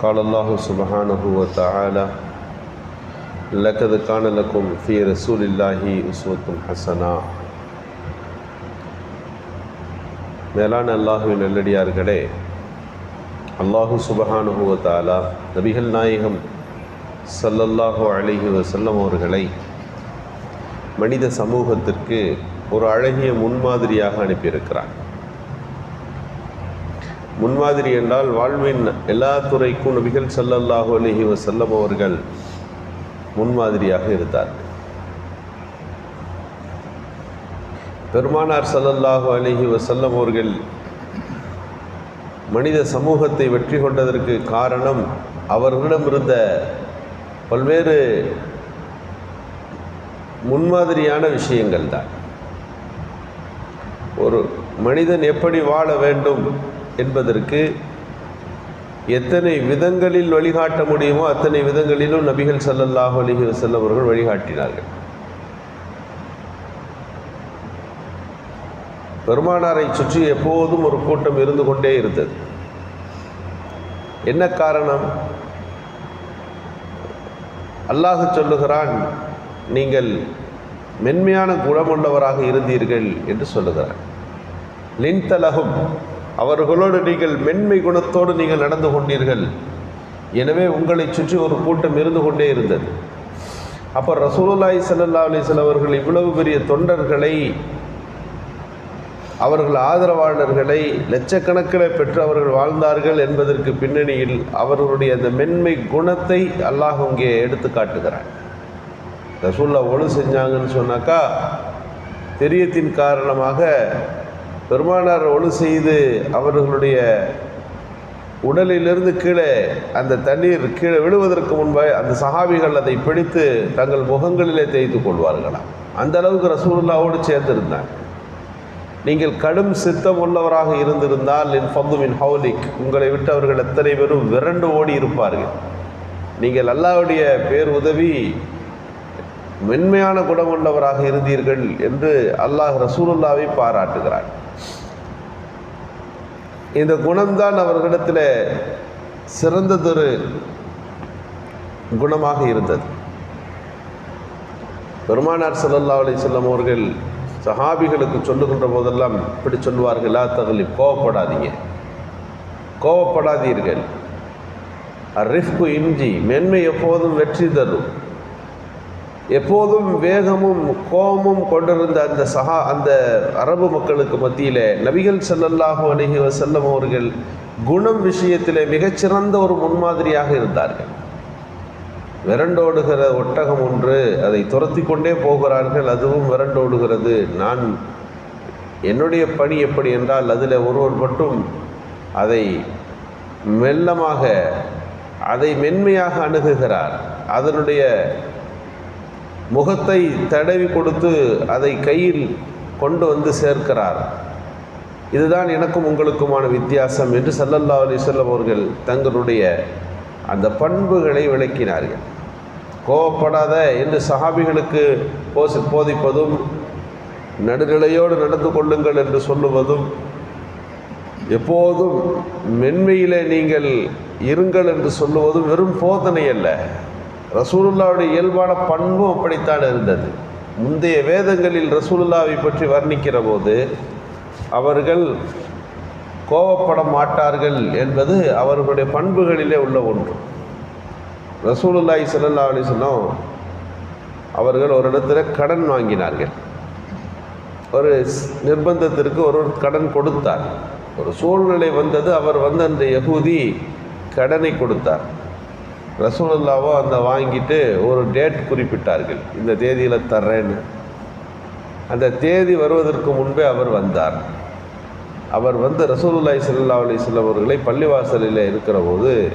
قال الله سبحانه وتعالى لقد كان لكم في رسول الله أسوة حسنة மேலான அல்லாஹுவின் நல்லடியார்களே அல்லாஹு சுபஹானுஹு வ தஆலா நபிகள் நாயகம் ஸல்லல்லாஹு அலைஹி வஸல்லம் அவர்களை மனித சமூகத்திற்கு ஒரு அழகிய முன்மாதிரியாக அனுப்பியிருக்கிறார் முன்மாதிரி என்றால் வாழ்வின் எல்லா துறைக்கும் நபிகள் ஸல்லல்லாஹு அலிஹி வஸல்லம் அவர்கள் முன்மாதிரியாக இருந்தார்கள். பெருமானார் செல்லல்லாஹோ அலிஹி வஸல்லம் அவர்கள் மனித சமூகத்தை வெற்றி கொண்டதற்கு காரணம் அவர்களிடம் இருந்த பல்வேறு முன்மாதிரியான விஷயங்கள் தான் ஒரு மனிதன் எப்படி வாழ வேண்டும்? என்பதற்கு எத்தனை விதங்களில் வழிகாட்ட முடியுமோ அத்தனை விதங்களிலும் நபிகள் ஸல்லல்லாஹு அலிஹி வசல்லம் அவர்கள் வழிகாட்டினார்கள். பெருமானாரை சுற்றி எப்போதும் ஒரு கூட்டம் இருந்து கொண்டே இருந்தது. என்ன காரணம்? அல்லாஹ் சொல்லுகிறான் நீங்கள் மென்மையான குணமுள்ளவராக இருந்தீர்கள் என்று சொல்லுகிறான். லின்தலகும் அவர்களோடு நீங்கள் மென்மை குணத்தோடு நீங்கள் நடந்து கொண்டீர்கள். எனவே உங்களை சுற்றி ஒரு கூட்டம் இருந்து கொண்டே இருந்தது. அப்போ ரசூலுல்லாய் சல்லா அலைஹி அவர்கள் இவ்வளவு பெரிய தொண்டர்களை அவர்கள் ஆதரவாளர்களை லட்சக்கணக்கில் பெற்று அவர்கள் வாழ்ந்தார்கள் என்பதற்கு பின்னணியில் அவர்களுடைய அந்த மென்மை குணத்தை அல்லாஹ் இங்கே எடுத்து காட்டுகிறான். ரசூல்லா ஒழு செஞ்சாங்கன்னு சொன்னாக்கா தெரியத்தின் காரணமாக பெருமானார் ஒழு செய்து அவர்களுடைய உடலிலிருந்து கீழே அந்த தண்ணீர் கீழே விழுவதற்கு முன்பாக அந்த சஹாபிகள் அதை பிடித்து தங்கள் முகங்களிலே தேய்த்து கொள்வார்களாம். அந்த அளவுக்கு ரசூலுல்லாவோடு சேர்ந்திருந்தாங்க நீங்கள் கடும் சித்தம் உள்ளவராக இருந்திருந்தால் என் ஃபந்துமின் ஹவுலிக் உங்களை விட்டு அவர்கள் எத்தனை பேரும் விரண்டு ஓடி இருப்பார்கள். நீங்கள் அல்லாவுடைய பேர் உதவி மென்மையான குணமுள்ளவராக இருந்தீர்கள் என்று அல்லாஹ் ரசூலுல்லாவை பாராட்டுகிறார் இந்த குணம்தான் அவர்களிடத்தில் சிறந்ததொரு குணமாக இருந்தது. பெருமானார் சல்லல்லா அலி செல்லம் அவர்கள் சஹாபிகளுக்கு சொல்லுகின்ற போதெல்லாம் இப்படி சொல்வார்களா தகலி கோவப்படாதீங்க. கோவப்படாதீர்கள். அரிஃப்கு இஞ்சி மென்மை எப்போதும் வெற்றி தரும். எப்போதும் வேகமும் கோபமும் கொண்டிருந்த அந்த சஹா அந்த அரபு மக்களுக்கு மத்தியில் நபிகள் செல்லல்லாஹு அணுகி செல்லும் அவர்கள் குணம் விஷயத்தில் மிகச்சிறந்த ஒரு முன்மாதிரியாக இருந்தார்கள். விரண்டோடுகிற ஒட்டகம் ஒன்று அதை துரத்தி கொண்டே போகிறார்கள் அதுவும் விரண்டோடுகிறது. நான் என்னுடைய பணி எப்படி என்றால் அதில் ஒருவர் மட்டும் அதை மெல்லமாக அதை மென்மையாக அணுகுகிறார். அதனுடைய முகத்தை தடவி கொடுத்து அதை கையில் கொண்டு வந்து சேர்க்கிறார். இதுதான் எனக்கும் உங்களுக்குமான வித்தியாசம் என்று சல்லல்லா அலிசல்லம் அவர்கள் தங்களுடைய அந்த பண்புகளை விளக்கினார்கள். கோவப்படாத என்று சஹாபிகளுக்கு போசி போதிப்பதும் நடுநிலையோடு நடந்து கொள்ளுங்கள் என்று சொல்லுவதும் எப்போதும் மென்மையிலே நீங்கள் இருங்கள் என்று சொல்லுவதும் வெறும் போதனை அல்ல. ரசூலுல்லாவுடைய இயல்பான பண்பும் அப்படித்தான் இருந்தது. முந்தைய வேதங்களில் ரசூலுல்லாவை பற்றி வர்ணிக்கிற போது அவர்கள் கோவப்பட மாட்டார்கள் என்பது அவர்களுடைய பண்புகளிலே உள்ள ஒன்று. ரசூலுல்லாய் ஸல்லல்லாஹு அலைஹி அவர்கள் ஒரு இடத்துல கடன் வாங்கினார்கள். ஒரு நிர்பந்தத்திற்கு ஒரு கடன் கொடுத்தார். ஒரு சூழ்நிலை வந்தது அவர் வந்து அந்த யகூதி கடனை கொடுத்தார். ரசூலுல்லாவோ அந்த வாங்கிட்டு ஒரு டேட் குறிப்பிட்டார்கள். இந்த தேதியில் தர்றேன்னு. அந்த தேதி வருவதற்கு முன்பே அவர் வந்தார். அவர் வந்து ரசூலுல்லாய் சல்லா அலைஹி அவர்களை பள்ளிவாசலில் இருக்கிற போது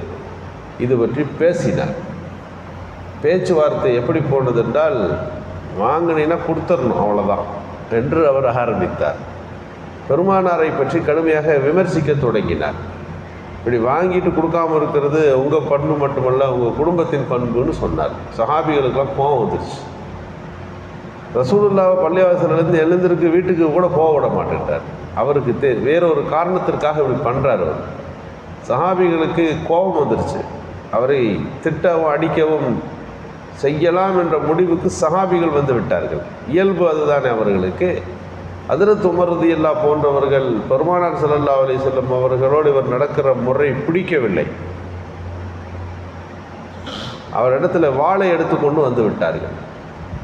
இது பற்றி பேசினார். பேச்சுவார்த்தை எப்படி போனது என்றால் வாங்கினீங்கன்னா கொடுத்துடணும் அவ்வளோதான் என்று அவர் ஆரம்பித்தார். பெருமானாரை பற்றி கடுமையாக விமர்சிக்க தொடங்கினார். இப்படி வாங்கிட்டு கொடுக்காம இருக்கிறது உங்கள் பண்பு மட்டுமல்ல உங்கள் குடும்பத்தின் பண்புன்னு சொன்னார். சஹாபிகளுக்கெல்லாம் கோவம் வந்துருச்சு. ரசூலுல்லாவை பள்ளிவாசலேருந்து எழுந்திருக்கு வீட்டுக்கு கூட போக விட மாட்டேன்ட்டார். அவருக்கு தே வேற ஒரு காரணத்திற்காக இப்படி பண்ணுறார் அவர். சஹாபிகளுக்கு கோபம் வந்துருச்சு. அவரை திட்டவும் அடிக்கவும் செய்யலாம் என்ற முடிவுக்கு சஹாபிகள் வந்து விட்டார்கள். இயல்பு அதுதானே அவர்களுக்கு. அதிரத் உமர்றது இல்லா போன்றவர்கள் பெருமானார் சல்லல்லா அலி செல்லம் அவர்களோடு இவர் நடக்கிற முறை பிடிக்கவில்லை. அவரிடத்துல வாளை எடுத்து கொண்டு வந்து விட்டார்கள்.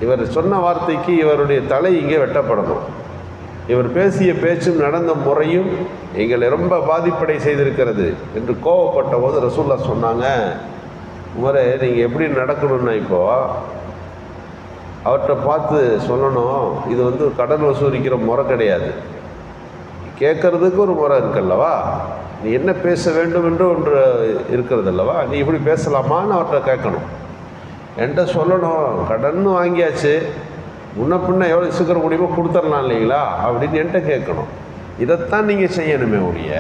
இவர் சொன்ன வார்த்தைக்கு இவருடைய தலை இங்கே வெட்டப்படணும். இவர் பேசிய பேச்சும் நடந்த முறையும் எங்களை ரொம்ப பாதிப்படை செய்திருக்கிறது என்று கோவப்பட்ட போது ரசூல்லா சொன்னாங்க உமரே நீங்கள் எப்படி நடக்கணும்னா இப்போ அவர்கிட்ட பார்த்து சொல்லணும் இது வந்து கடன் வசூலிக்கிற முறை கிடையாது. கேட்குறதுக்கு ஒரு முறை இருக்குல்லவா? நீ என்ன பேச வேண்டும் என்று ஒன்று இருக்கிறது அல்லவா நீ இப்படி பேசலாமான்னு அவர்கிட்ட கேட்கணும். என்கிட்ட சொல்லணும் கடன் வாங்கியாச்சு முன்ன பின்ன எவ்வளோ சீக்கிரம் முடியுமோ கொடுத்துடலாம் இல்லைங்களா? அப்படின்னு என்கிட்ட கேட்கணும். இதைத்தான் நீங்கள் செய்யணுமே ஒழிய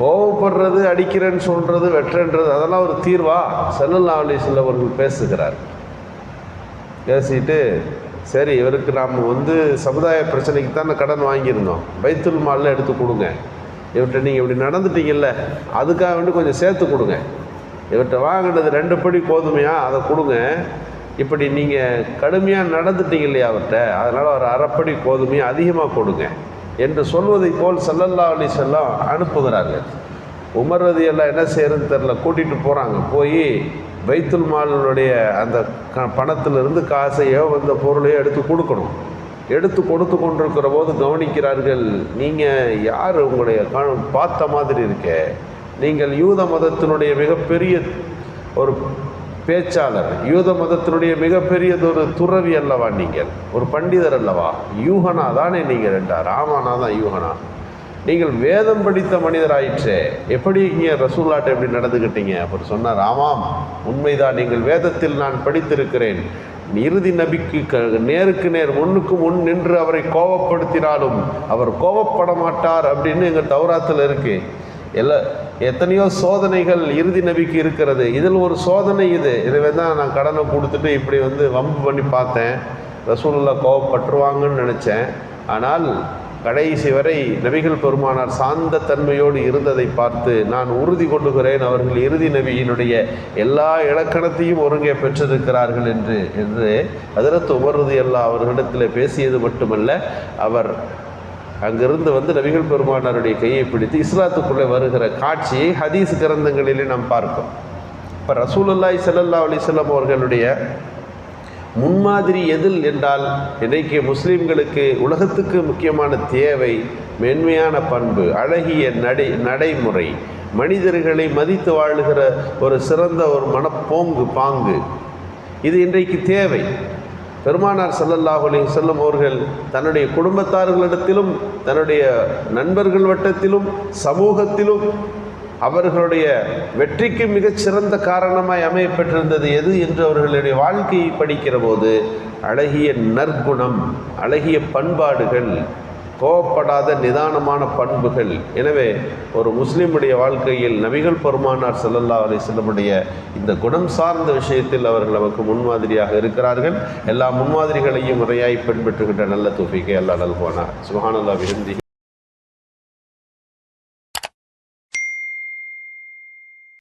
கோவப்படுறது அடிக்கிறேன்னு சொல்கிறது வெட்டுறன்றது அதெல்லாம் ஒரு தீர்வா? செல்லல்லா அலி அவர்கள் பேசுகிறார் பேசிட்டு சரி இவருக்கு நாம் வந்து சமுதாய பிரச்சனைக்கு தான் கடன் வாங்கியிருந்தோம். பைத்துல் மாலில் எடுத்து கொடுங்க. இவர்கிட்ட நீங்கள் இப்படி நடந்துட்டீங்கல்ல அதுக்காக வேண்டி கொஞ்சம் சேர்த்து கொடுங்க. இவர்கிட்ட வாங்கினது ரெண்டு படி கோதுமையா அதை கொடுங்க. இப்படி நீங்கள் கடுமையாக நடந்துட்டீங்க இல்லையா அவர்கிட்ட? அதனால் ஒரு அரைப்படி கோதுமையை அதிகமாக கொடுங்க என்று சொல்வதைப் போல் சல்லல்லா அலி செல்லம் அனுப்புகிறார்கள். உமர் ரதி எல்லாம் என்ன செய்யறதுன்னு தெரில கூட்டிகிட்டு போகிறாங்க போய் பைத்துல் மாலினுடைய அந்த க பணத்திலிருந்து காசையோ வந்த பொருளையோ எடுத்து கொடுக்கணும். எடுத்து கொடுத்து கொண்டிருக்கிற போது கவனிக்கிறார்கள் நீங்கள் யார் உங்களுடைய க பார்த்த மாதிரி இருக்கே. நீங்கள் யூத மதத்தினுடைய மிகப்பெரிய ஒரு பேச்சாளர் யூத மதத்தினுடைய மிகப்பெரியதொரு துறவி அல்லவா நீங்கள்? ஒரு பண்டிதர் அல்லவா? யூகனா தானே நீங்கள் என்றார் ஆமானா தான் யூகனா? நீங்கள் வேதம் படித்த மனிதராயிற்றே. எப்படி இங்கே ரசூல்லாட்டை எப்படி நடந்துக்கிட்டீங்க அவர் சொன்னார் ஆமாம் உண்மைதான் நீங்கள் வேதத்தில் நான் படித்திருக்கிறேன். இறுதி நபிக்கு க- நேருக்கு நேர் முன்னுக்கு முன் நின்று அவரை கோபப்படுத்தினாலும் அவர் கோபப்பட மாட்டார் அப்படின்னு எங்கள் தௌராத்தில் இருக்கு. எல்லா எத்தனையோ சோதனைகள் இறுதி நபிக்கு இருக்கிறது. இதில் ஒரு சோதனை இது. இதுவே தான் நான் கடனை கொடுத்துட்டு இப்படி வந்து வம்பு பண்ணி பார்த்தேன். ரசூலுல்லா கோவப்பட்டுருவாங்கன்னு நினச்சேன். ஆனால் கடைசி வரை நபிகள் பெருமானார் சாந்த தன்மையோடு இருந்ததை பார்த்து நான் உறுதி கொள்ளுகிறேன். அவர்கள் இறுதி நபியினுடைய எல்லா இலக்கணத்தையும் ஒருங்கே பெற்றிருக்கிறார்கள் என்று என்று அதிரத்து உமர்றது எல்லா அவர்களிடத்தில் பேசியது மட்டுமல்ல அவர் அங்கிருந்து வந்து நபிகள் பெருமானாருடைய கையை பிடித்து இஸ்லாத்துக்குள்ளே வருகிற காட்சியை ஹதீஸ் கிரந்தங்களிலே நாம் பார்க்கிறோம். இப்போ ரசூலுல்லாய் செல்லல்லா அலைஹி அவர்களுடைய முன்மாதிரி எதில் என்றால் இன்றைக்கு முஸ்லீம்களுக்கு உலகத்துக்கு முக்கியமான தேவை மென்மையான பண்பு அழகிய நடை நடைமுறை. மனிதர்களை மதித்து வாழுகிற ஒரு சிறந்த ஒரு மனப்போங்கு பாங்கு. இது இன்றைக்கு தேவை. பெருமானார் ஸல்லல்லாஹு அலைஹி அவர்கள் தன்னுடைய குடும்பத்தார்களிடத்திலும் தன்னுடைய நண்பர்கள் வட்டத்திலும் சமூகத்திலும் அவர்களுடைய வெற்றிக்கு மிகச்சிறந்த காரணமாய் அமையப்பெற்றிருந்தது எது என்று அவர்களுடைய வாழ்க்கையை படிக்கிற போது அழகிய நற்குணம் அழகிய பண்பாடுகள் கோவப்படாத நிதானமான பண்புகள். எனவே ஒரு முஸ்லீமுடைய வாழ்க்கையில் நபிகள் பெருமானார் செல்லல்லா அலைஹி செல்லமுடைய இந்த குணம் சார்ந்த விஷயத்தில் அவர்கள் நமக்கு முன்மாதிரியாக இருக்கிறார்கள். எல்லா முன்மாதிரிகளையும் முறையாய் பின்பற்றுகின்ற நல்ல தொகைக்கு அல்லா நல்குவானார் சுகானல்லா விருந்தி